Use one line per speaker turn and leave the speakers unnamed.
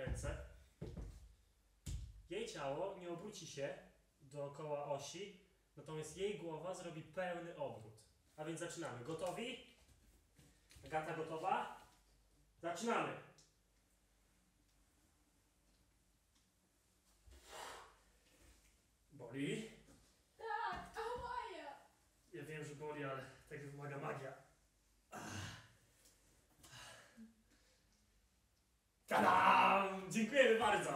ręce. Jej ciało nie obróci się dookoła osi, natomiast jej głowa zrobi pełny obrót. A więc zaczynamy. Gotowi? Agata gotowa? Zaczynamy. Boli?
Tak, a moja!
Ja wiem, że boli, ale tak wymaga magia. 尽快把的走。